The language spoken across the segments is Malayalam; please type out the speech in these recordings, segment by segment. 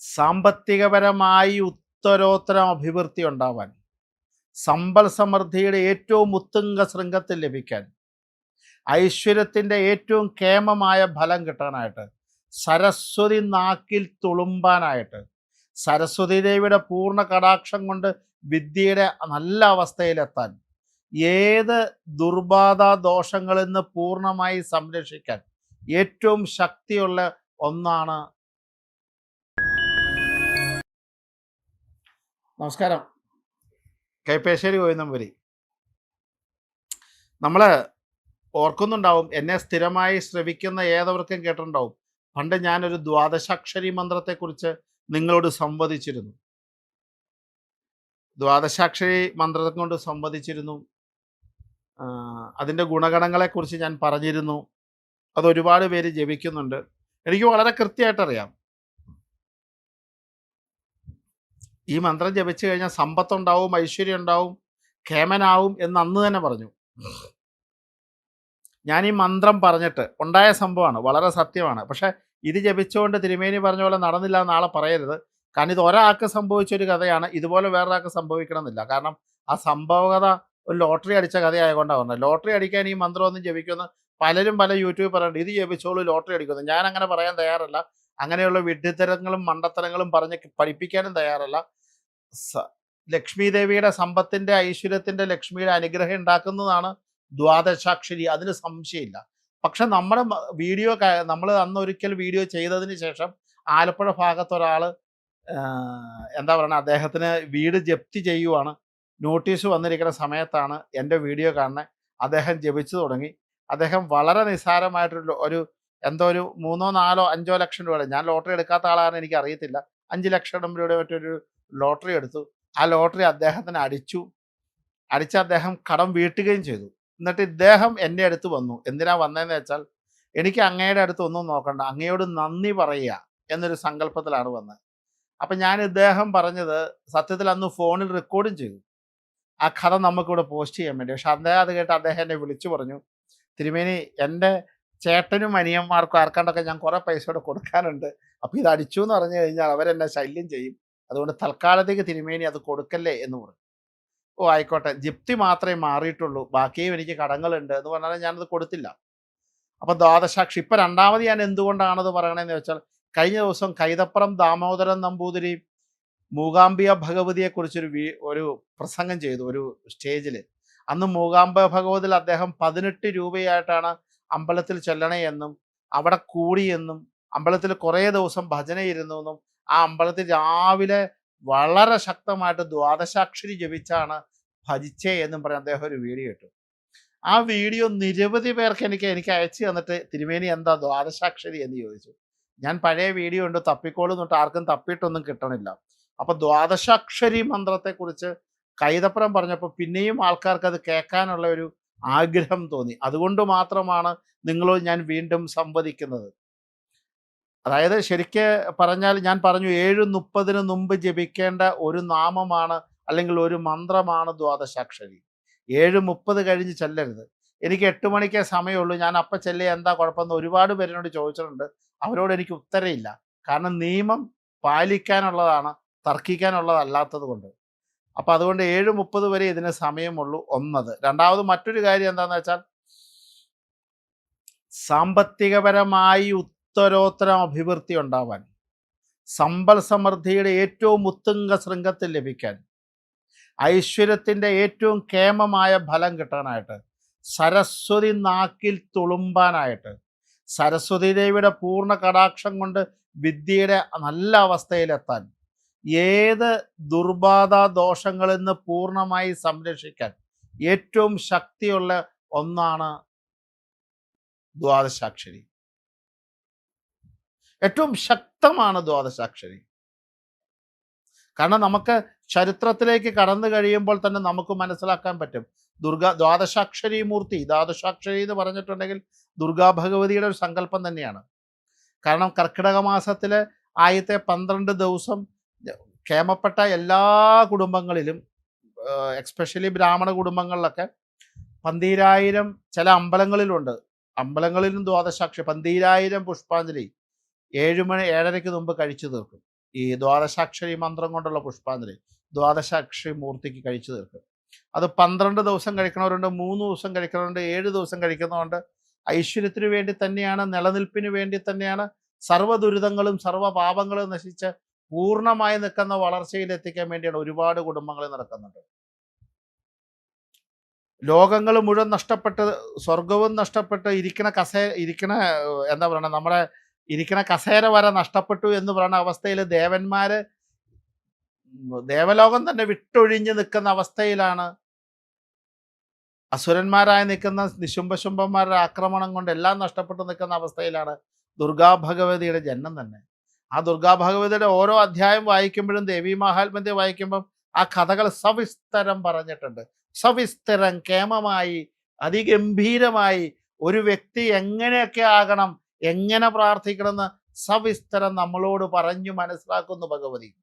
സാമ്പത്തികപരമായി ഉത്തരോത്തരം അഭിവൃദ്ധി ഉണ്ടാവാൻ സമ്പൽ സമൃദ്ധിയുടെ ഏറ്റവും ഉത്തുംഗ ശൃംഗത്തിൽ ലഭിക്കാൻ ഐശ്വര്യത്തിന്റെ ഏറ്റവും കേമമായ ഫലം കിട്ടാനായിട്ട് സരസ്വതി നാക്കിൽ തുളുമ്പാനായിട്ട് സരസ്വതി ദേവിയുടെ പൂർണ കടാക്ഷം കൊണ്ട് വിദ്യയുടെ നല്ല അവസ്ഥയിലെത്താൻ ഏത് ദുർബാധ ദോഷങ്ങളിൽ നിന്ന് പൂർണമായി സംരക്ഷിക്കാൻ ഏറ്റവും ശക്തിയുള്ള ഒന്നാണ് നമസ്കാരം. കൈപ്പേശ്ശേരി ഗോവിന്ദംപുരി നമ്മൾ ഓർക്കുന്നുണ്ടാവും എന്നെ സ്ഥിരമായി ശ്രവിക്കുന്ന ഏതവർക്കും കേട്ടിട്ടുണ്ടാവും. പണ്ട് ഞാനൊരു ദ്വാദശാക്ഷരി മന്ത്രത്തെക്കുറിച്ച് നിങ്ങളോട് സംവദിച്ചിരുന്നു. ദ്വാദശാക്ഷരി മന്ത്രത്തെ കൊണ്ട് സംവദിച്ചിരുന്നു അതിന്റെ ഗുണഗണങ്ങളെക്കുറിച്ച് ഞാൻ പറഞ്ഞിരുന്നു. അത് ഒരുപാട് പേര് ജപിക്കുന്നുണ്ട്. എനിക്ക് വളരെ കൃത്യമായിട്ടറിയാം. ഈ മന്ത്രം ജപിച്ചു കഴിഞ്ഞാൽ സമ്പത്തുണ്ടാവും ഐശ്വര്യം ഉണ്ടാവും ഖേമനാവും എന്ന് അന്ന് തന്നെ പറഞ്ഞു. ഞാൻ ഈ മന്ത്രം പറഞ്ഞിട്ട് ഉണ്ടായ സംഭവമാണ് വളരെ സത്യമാണ്. പക്ഷേ ഇത് ജപിച്ചുകൊണ്ട് തിരുമേനി പറഞ്ഞ പോലെ നടന്നില്ല നാളെ പറയരുത്. കാരണം ഇത് ഒരാൾക്ക് സംഭവിച്ച ഒരു കഥയാണ് ഇതുപോലെ വേറൊരാൾക്ക് സംഭവിക്കണമെന്നില്ല. കാരണം ആ സംഭവകഥ ഒരു ലോട്ടറി അടിച്ച കഥയായതുകൊണ്ടാണ്. ലോട്ടറി അടിക്കാൻ ഈ മന്ത്രമൊന്നും ജപിക്കുന്ന പലരും പല യൂട്യൂബ് പറയുന്നുണ്ട്. ഇത് ജപിച്ചോളൂ ലോട്ടറി അടിക്കുന്നു. ഞാൻ അങ്ങനെ പറയാൻ തയ്യാറല്ല. അങ്ങനെയുള്ള വിഡ്ഢിത്തരങ്ങളും മണ്ടത്തരങ്ങളും പറഞ്ഞ് പഠിപ്പിക്കാനും തയ്യാറല്ല. ലക്ഷ്മി ദേവിയുടെ സമ്പത്തിന്റെ ഐശ്വര്യത്തിന്റെ ലക്ഷ്മിയുടെ അനുഗ്രഹം ഉണ്ടാക്കുന്നതാണ് ദ്വാദശാക്ഷരി. അതിന് സംശയമില്ല. പക്ഷെ നമ്മുടെ വീഡിയോ നമ്മൾ അന്ന് ഒരിക്കൽ വീഡിയോ ചെയ്തതിന് ശേഷം ആലപ്പുഴ ഭാഗത്ത് എന്താ പറയുക അദ്ദേഹത്തിന് വീട് ജപ്തി ചെയ്യുവാണ്. നോട്ടീസ് വന്നിരിക്കുന്ന സമയത്താണ് എന്റെ വീഡിയോ കാണുന്നത് അദ്ദേഹം ജപിച്ചു തുടങ്ങി. അദ്ദേഹം വളരെ നിസ്സാരമായിട്ടൊരു ഒരു എന്തോ ഒരു മൂന്നോ നാലോ അഞ്ചോ ലക്ഷം രൂപയുടെ ഞാൻ ലോട്ടറി എടുക്കാത്ത ആളാണ് എനിക്ക് അറിയത്തില്ല അഞ്ച് ലക്ഷം രൂപയുടെ മറ്റൊരു ലോട്ടറി എടുത്തു. ആ ലോട്ടറി അദ്ദേഹത്തിന് അടിച്ചു. അടിച്ച അദ്ദേഹം കടം വീട്ടുകയും ചെയ്തു. എന്നിട്ട് ഇദ്ദേഹം എന്റെ അടുത്ത് വന്നു. എന്തിനാ വന്നതെന്ന് വെച്ചാൽ എനിക്ക് അങ്ങയുടെ അടുത്ത് ഒന്നും നോക്കണ്ട. അങ്ങയോട് നന്ദി പറയുക എന്നൊരു സങ്കല്പത്തിലാണ് വന്നത്. അപ്പം ഞാൻ ഇദ്ദേഹം പറഞ്ഞത് സത്യത്തിൽ അന്ന് ഫോണിൽ റെക്കോർഡും ചെയ്തു. ആ കഥ നമുക്കിവിടെ പോസ്റ്റ് ചെയ്യാൻ വേണ്ടി. പക്ഷെ അദ്ദേഹം അത് കേട്ട് അദ്ദേഹം എന്നെ വിളിച്ചു പറഞ്ഞു. തിരുമേനി എന്റെ ചേട്ടനും അനിയന്മാർക്കും ആർക്കാണ്ടൊക്കെ ഞാൻ കുറേ പൈസ കൂടെ കൊടുക്കാനുണ്ട്. അപ്പോൾ ഇത് അടിച്ചു എന്ന് പറഞ്ഞു കഴിഞ്ഞാൽ അവരെന്നെ ശല്യം ചെയ്യും. അതുകൊണ്ട് തൽക്കാലത്തേക്ക് തിരുമേനി അത് കൊടുക്കല്ലേ എന്ന് പറഞ്ഞു. ഓ ആയിക്കോട്ടെ. ജിപ്തി മാത്രമേ മാറിയിട്ടുള്ളൂ. ബാക്കിയും എനിക്ക് കടങ്ങളുണ്ട് എന്ന് പറഞ്ഞാൽ ഞാനത് കൊടുത്തില്ല. അപ്പൊ ദ്വാദശാക്ഷി ഇപ്പൊ രണ്ടാമത് ഞാൻ എന്തുകൊണ്ടാണത് പറയണതെന്ന് വെച്ചാൽ കഴിഞ്ഞ ദിവസം കൈതപ്പുറം ദാമോദരൻ നമ്പൂതിരി മൂകാംബിക ഭഗവതിയെ കുറിച്ചൊരു വീ ഒരു പ്രസംഗം ചെയ്തു ഒരു സ്റ്റേജിൽ. അന്ന് മൂകാംബ ഭഗവതിൽ അദ്ദേഹം പതിനെട്ട് രൂപയായിട്ടാണ് അമ്പലത്തിൽ ചെല്ലണേ എന്നും അവിടെ കൂടിയെന്നും അമ്പലത്തിൽ കുറേ ദിവസം ഭജനയിരുന്നു എന്നും ആ അമ്പലത്തിൽ രാവിലെ വളരെ ശക്തമായിട്ട് ദ്വാദശാക്ഷരി ജപിച്ചാണ് ഭജിച്ചേ എന്നും പറഞ്ഞ് അദ്ദേഹം ഒരു വീഡിയോ ഇട്ടു. ആ വീഡിയോ നിരവധി പേർക്ക് എനിക്ക് എനിക്ക് അയച്ചു തന്നിട്ട് തിരുമേനി എന്താ ദ്വാദശാക്ഷരി എന്ന് ചോദിച്ചു. ഞാൻ പഴയ വീഡിയോ ഉണ്ട് തപ്പിക്കോളും തൊട്ട് ആർക്കും തപ്പിയിട്ടൊന്നും കിട്ടണില്ല. അപ്പൊ ദ്വാദശാക്ഷരി മന്ത്രത്തെക്കുറിച്ച് കൈതപ്പുറം പറഞ്ഞപ്പോൾ പിന്നെയും ആൾക്കാർക്ക് അത് കേൾക്കാനുള്ള ഒരു ആഗ്രഹം തോന്നി. അതുകൊണ്ട് മാത്രമാണ് നിങ്ങളോട് ഞാൻ വീണ്ടും സംവദിക്കുന്നത്. അതായത് ശരിക്ക് പറഞ്ഞാൽ ഞാൻ പറഞ്ഞു ഏഴ് മുപ്പതിന് മുമ്പ് ജപിക്കേണ്ട ഒരു നാമമാണ് അല്ലെങ്കിൽ ഒരു മന്ത്രമാണ് ദ്വാദശാക്ഷരി. ഏഴ് മുപ്പത് കഴിഞ്ഞ് ചെല്ലരുത്. എനിക്ക് എട്ട് മണിക്കേ സമയമുള്ളൂ. ഞാൻ അപ്പം ചെല്ലിയ എന്താ കുഴപ്പമെന്ന് ഒരുപാട് പേരിനോട് ചോദിച്ചിട്ടുണ്ട്. അവരോട് എനിക്ക് ഉത്തരയില്ല കാരണം നിയമം പാലിക്കാനുള്ളതാണ് തർക്കിക്കാനുള്ളതല്ലാത്തത് കൊണ്ട്. അപ്പം അതുകൊണ്ട് ഏഴ് മുപ്പത് വരെ ഇതിന് സമയമുള്ളൂ ഒന്നത്. രണ്ടാമത് മറ്റൊരു കാര്യം എന്താണെന്ന് വെച്ചാൽ സാമ്പത്തികപരമായി ഉത്തരോത്തരം അഭിവൃദ്ധി ഉണ്ടാവാൻ സമ്പൽ സമൃദ്ധിയുടെ ഏറ്റവും ഉത്തുംഗ ശൃംഗത്തിൽ ലഭിക്കാൻ ഐശ്വര്യത്തിന്റെ ഏറ്റവും കേമമായ ഫലം കിട്ടാനായിട്ട് സരസ്വതി നാക്കിൽ തുളുമ്പാനായിട്ട് സരസ്വതി ദേവിയുടെ പൂർണ കടാക്ഷം കൊണ്ട് വിദ്യയുടെ നല്ല അവസ്ഥയിലെത്താൻ ഏത് ദുർബാധ ദോഷങ്ങളിൽ നിന്ന് പൂർണമായി സംരക്ഷിക്കാൻ ഏറ്റവും ശക്തിയുള്ള ഒന്നാണ് ദ്വാദശാക്ഷരി. ഏറ്റവും ശക്തമാണ് ദ്വാദശാക്ഷരി. കാരണം നമുക്ക് ചരിത്രത്തിലേക്ക് കടന്നു കഴിയുമ്പോൾ തന്നെ നമുക്ക് മനസ്സിലാക്കാൻ പറ്റും. ദുർഗ ദ്വാദശാക്ഷരി മൂർത്തി ദ്വാദശാക്ഷരി എന്ന് പറഞ്ഞിട്ടുണ്ടെങ്കിൽ ദുർഗാ ഭഗവതിയുടെ ഒരു സങ്കല്പം തന്നെയാണ്. കാരണം കർക്കിടക മാസത്തിലെ ആദ്യത്തെ പന്ത്രണ്ട് ദിവസം ക്ഷേമപ്പെട്ട എല്ലാ കുടുംബങ്ങളിലും എക്സ്പെഷ്യലി ബ്രാഹ്മണ കുടുംബങ്ങളിലൊക്കെ പന്തീരായിരം ചില അമ്പലങ്ങളിലുണ്ട്. അമ്പലങ്ങളിലും ദ്വാദശാക്ഷി പന്തീരായിരം പുഷ്പാഞ്ജലി ഏഴ് മണി ഏഴരയ്ക്ക് മുമ്പ് കഴിച്ചു തീർക്കും. ഈ ദ്വാദശാക്ഷരി മന്ത്രം കൊണ്ടുള്ള പുഷ്പാഞ്ജലി ദ്വാദശാക്ഷരി മൂർത്തിക്ക് കഴിച്ചു തീർക്കും. അത് പന്ത്രണ്ട് ദിവസം കഴിക്കണവരുണ്ട് മൂന്ന് ദിവസം കഴിക്കണവരുണ്ട് ഏഴ് ദിവസം കഴിക്കുന്നവരുണ്ട്. ഐശ്വര്യത്തിന് വേണ്ടി തന്നെയാണ് നിലനിൽപ്പിന് വേണ്ടി തന്നെയാണ് സർവ ദുരിതങ്ങളും സർവ പാപങ്ങളും നശിച്ച് പൂർണമായി നിൽക്കുന്ന വളർച്ചയിൽ എത്തിക്കാൻ വേണ്ടിയാണ് ഒരുപാട് കുടുംബങ്ങൾ നടക്കുന്നത് ലോകങ്ങൾ മുഴുവൻ നഷ്ടപ്പെട്ട് സ്വർഗവും നഷ്ടപ്പെട്ട് ഇരിക്കണ കസേ ഇരിക്കണ എന്താ പറയണ നമ്മുടെ ഇരിക്കണ കസേര വരെ നഷ്ടപ്പെട്ടു എന്ന് പറയുന്ന അവസ്ഥയിൽ ദേവന്മാർ ദേവലോകം തന്നെ വിട്ടൊഴിഞ്ഞ് നിൽക്കുന്ന അവസ്ഥയിലാണ്. അസുരന്മാരായി നിൽക്കുന്ന നിശുംഭശുംഭന്മാരുടെ ആക്രമണം കൊണ്ട് എല്ലാം നഷ്ടപ്പെട്ടു നിൽക്കുന്ന അവസ്ഥയിലാണ് ദുർഗാഭഗവതിയുടെ ജന്മം തന്നെ. ആ ദുർഗാഭഗവതിയുടെ ഓരോ അധ്യായം വായിക്കുമ്പോഴും ദേവി മഹാത്മ്യത്തെ വായിക്കുമ്പം ആ കഥകൾ സവിസ്തരം പറഞ്ഞിട്ടുണ്ട്. സവിസ്തരം കേമമായി അതിഗംഭീരമായി ഒരു വ്യക്തി എങ്ങനെയൊക്കെ ആകണം എങ്ങനെ പ്രാർത്ഥിക്കണമെന്ന് സവിസ്തരം നമ്മളോട് പറഞ്ഞു മനസ്സിലാക്കുന്നു ഭഗവതി.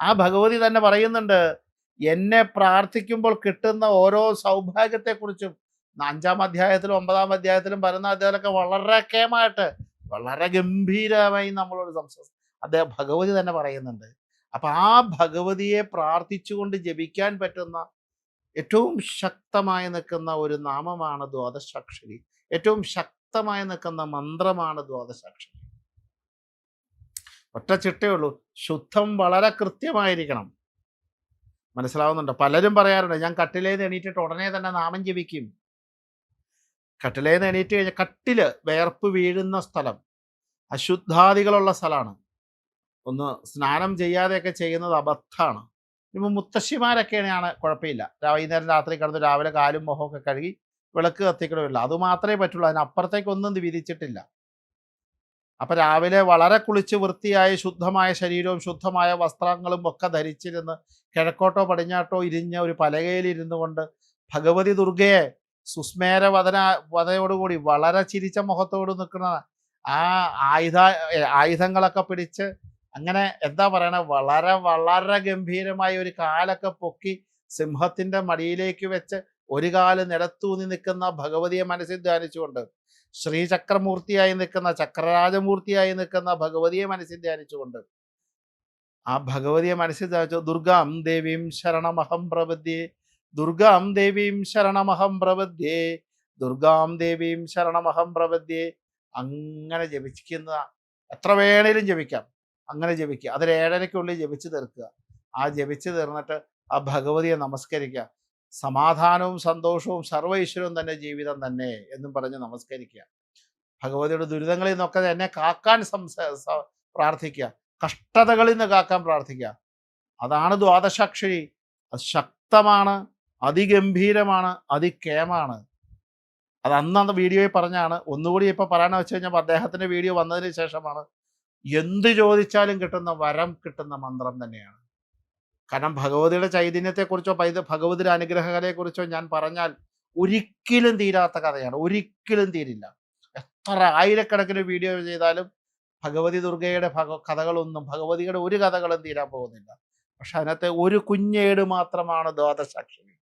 ആ ഭഗവതി തന്നെ പറയുന്നുണ്ട് എന്നെ പ്രാർത്ഥിക്കുമ്പോൾ കിട്ടുന്ന ഓരോ സൗഭാഗ്യത്തെക്കുറിച്ചും അഞ്ചാം അധ്യായത്തിലും ഒമ്പതാം അധ്യായത്തിലും പതിനൊന്നാം അധ്യായത്തിലൊക്കെ വളരെ കേമായിട്ട് വളരെ ഗംഭീരമായി നമ്മളോട് സംസാരിച്ചു അദ്ദേഹം ഭഗവതി തന്നെ പറയുന്നുണ്ട്. അപ്പൊ ആ ഭഗവതിയെ പ്രാർത്ഥിച്ചുകൊണ്ട് ജപിക്കാൻ പറ്റുന്ന ഏറ്റവും ശക്തമായി നിൽക്കുന്ന ഒരു നാമമാണ് ദ്വാദശാക്ഷരി. ഏറ്റവും ശക്തമായി നിൽക്കുന്ന മന്ത്രമാണ് ദ്വാദശാക്ഷരം. ഒറ്റ ചിട്ടേ ഉള്ളൂ. ശുദ്ധം വളരെ കൃത്യമായിരിക്കണം. മനസ്സിലാവുന്നുണ്ട്? പലരും പറയാറുണ്ട് ഞാൻ കട്ടിലേന്ന് എണീറ്റിട്ട് ഉടനെ തന്നെ നാമം ജപിക്കും. കട്ടിലേന്ന് എണീറ്റ് കഴിഞ്ഞാൽ കട്ടിൽ വേർപ്പ് വീഴുന്ന സ്ഥലം. അശുദ്ധാദികളുള്ള സ്ഥലമാണ് ഒന്ന് സ്നാനം ചെയ്യാതെയൊക്കെ ചെയ്യുന്നത് അബദ്ധമാണ് ഇപ്പം മുത്തശ്ശിമാരൊക്കെയാണ് കുഴപ്പമില്ല. വൈകുന്നേരം രാത്രി കിടന്ന് രാവിലെ കാലും മുഖമൊക്കെ കഴുകി വിളക്ക് കത്തിക്കണമില്ല അത് മാത്രമേ പറ്റുള്ളൂ. അതിനപ്പുറത്തേക്കൊന്നും വിധിച്ചിട്ടില്ല. അപ്പൊ രാവിലെ വളരെ കുളിച്ച് വൃത്തിയായി ശുദ്ധമായ ശരീരവും ശുദ്ധമായ വസ്ത്രങ്ങളും ഒക്കെ ധരിച്ചിരുന്ന് കിഴക്കോട്ടോ പടിഞ്ഞാട്ടോ ഇരിഞ്ഞ ഒരു പലകയിൽ ഇരുന്നു കൊണ്ട് ഭഗവതി ദുർഗയെ സുസ്മേര വദന വധയോടുകൂടി വളരെ ചിരിച്ച മുഖത്തോട് നിൽക്കുന്ന ആ ആയുധ ആയുധങ്ങളൊക്കെ പിടിച്ച് അങ്ങനെ എന്താ പറയണ? വളരെ വളരെ ഗംഭീരമായ ഒരു കാലൊക്കെ പൊക്കി സിംഹത്തിന്റെ മടിയിലേക്ക് വെച്ച് ഒരു കാൽ നിലത്തൂന്നി നിൽക്കുന്ന ഭഗവതിയെ മനസ്സിൽ ധ്യാനിച്ചുകൊണ്ട് ശ്രീചക്രമൂർത്തിയായി നിൽക്കുന്ന ചക്രരാജമൂർത്തിയായി നിൽക്കുന്ന ഭഗവതിയെ മനസ്സിൽ ധ്യാനിച്ചുകൊണ്ട് ആ ഭഗവതിയെ മനസ്സിൽ ധ്യാനിച്ചു ദുർഗാം ദേവീം ശരണമഹം പ്രപദ്യേ ദുർഗാം ദേവീം ശരണമഹം പ്രപദ്യേ ദുർഗാം ദേവീം ശരണമഹം പ്രപദ്യേ അങ്ങനെ ജപിക്കുന്ന എത്ര വേണേലും ജപിക്കാം അങ്ങനെ ജപിക്കുക. അതിലേഴരയ്ക്കുള്ളിൽ ജപിച്ചു തീർക്കുക. ആ ജപിച്ചു തീർന്നിട്ട് ആ ഭഗവതിയെ നമസ്കരിക്കുക. സമാധാനവും സന്തോഷവും സർവൈശ്വരവും തന്നെ ജീവിതം തന്നെ എന്നും പറഞ്ഞ് നമസ്കരിക്കുക. ഭഗവതിയുടെ ദുരിതങ്ങളിൽ നിന്നൊക്കെ എന്നെ കാക്കാൻ സംസ പ്രാർത്ഥിക്കുക. കഷ്ടതകളിൽ നിന്ന് കാക്കാൻ പ്രാർത്ഥിക്കുക. അതാണ് ദ്വാദശാക്ഷരി. അത് ശക്തമാണ് അതിഗംഭീരമാണ് അതിക്കേമാണ്. അത് അന്ന് അന്ന് വീഡിയോയിൽ പറഞ്ഞാണ്. ഒന്നുകൂടി ഇപ്പൊ പറയാന്ന് വെച്ച് കഴിഞ്ഞപ്പോൾ അദ്ദേഹത്തിന്റെ വീഡിയോ വന്നതിന് ശേഷമാണ്. എന്ത് ചോദിച്ചാലും കിട്ടുന്ന വരം കിട്ടുന്ന മന്ത്രം തന്നെയാണ്. കാരണം ഭഗവതിയുടെ ചൈതന്യത്തെക്കുറിച്ചോ പൈത ഭഗവതിയുടെ അനുഗ്രഹകലയെക്കുറിച്ചോ ഞാൻ പറഞ്ഞാൽ ഒരിക്കലും തീരാത്ത കഥയാണ്. ഒരിക്കലും തീരില്ല. എത്ര ആയിരക്കണക്കിന് വീഡിയോ ചെയ്താലും ഭഗവതി ദുർഗയുടെ ഭഗ കഥകളൊന്നും ഭഗവതിയുടെ ഒരു കഥകളും തീരാൻ പോകുന്നില്ല. പക്ഷെ അതിനകത്തെ ഒരു കുഞ്ഞേട് മാത്രമാണ് ദ്വാദശാക്ഷരി.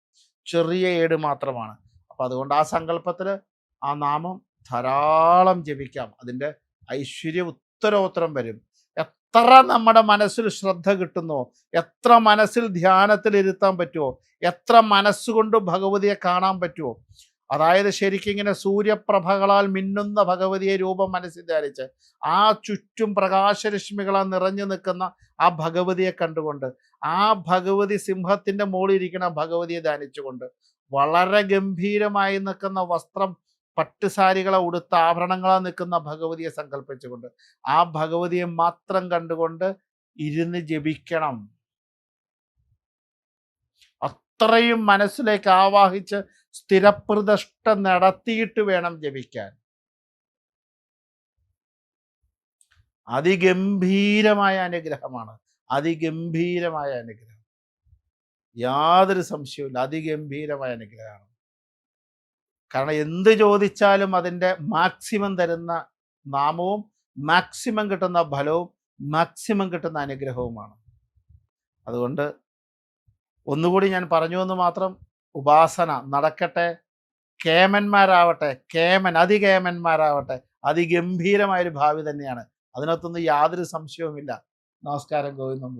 ചെറിയ ഏട് മാത്രമാണ്. അപ്പൊ അതുകൊണ്ട് ആ സങ്കല്പത്തിൽ ആ നാമം ധാരാളം ജപിക്കാം. അതിന്റെ ഐശ്വര്യ ഉത്തരോത്തരം വരും. എത്ര നമ്മുടെ മനസ്സിൽ ശ്രദ്ധ കിട്ടുന്നോ? എത്ര മനസ്സിൽ ധ്യാനത്തിൽ ഇരുത്താൻ പറ്റുമോ എത്ര മനസ്സുകൊണ്ട് ഭഗവതിയെ കാണാൻ പറ്റുമോ അതായത് ശരിക്കും ഇങ്ങനെ സൂര്യപ്രഭകളാൽ മിന്നുന്ന ഭഗവതിയെ രൂപം മനസ്സിൽ ധ്യാനിച്ച് ആ ചുറ്റും പ്രകാശരശ്മികളാൽ നിറഞ്ഞു നിൽക്കുന്ന ആ ഭഗവതിയെ കണ്ടുകൊണ്ട് ആ ഭഗവതി സിംഹത്തിന്റെ മുകളിൽ ഇരിക്കുന്ന ഭഗവതിയെ ധ്യാനിച്ചുകൊണ്ട് വളരെ ഗംഭീരമായി നിൽക്കുന്ന വസ്ത്രം പട്ടുസാരികളെ ഉടുത്ത ആഭരണങ്ങളാ നിൽക്കുന്ന ഭഗവതിയെ സങ്കല്പിച്ചുകൊണ്ട് ആ ഭഗവതിയെ മാത്രം കണ്ടുകൊണ്ട് ഇരുന്ന് ജപിക്കണം. അത്രയും മനസ്സിലേക്ക് ആവാഹിച്ച് സ്ഥിരപ്രതിഷ്ഠ നടത്തിയിട്ട് വേണം ജപിക്കാൻ. അതിഗംഭീരമായ അനുഗ്രഹമാണ്. അതിഗംഭീരമായ അനുഗ്രഹം. യാതൊരു സംശയവുമില്ല. അതിഗംഭീരമായ അനുഗ്രഹമാണ്. കാരണം എന്ത് ചോദിച്ചാലും അതിന്റെ മാക്സിമം തരുന്ന നാമവും മാക്സിമം കിട്ടുന്ന ഫലവും മാക്സിമം കിട്ടുന്ന അനുഗ്രഹവുമാണ്. അതുകൊണ്ട് ഒന്നുകൂടി ഞാൻ പറഞ്ഞു എന്ന് മാത്രം ഉപാസന നടക്കട്ടെ. കേമന്മാരാവട്ടെ കേമൻ അതികേമന്മാരാവട്ടെ അതിഗംഭീരമായൊരു ഭാവി തന്നെയാണ്. അതിനകത്തൊന്നും യാതൊരു സംശയവുമില്ല. നമസ്കാരം ഗോവിന്ദം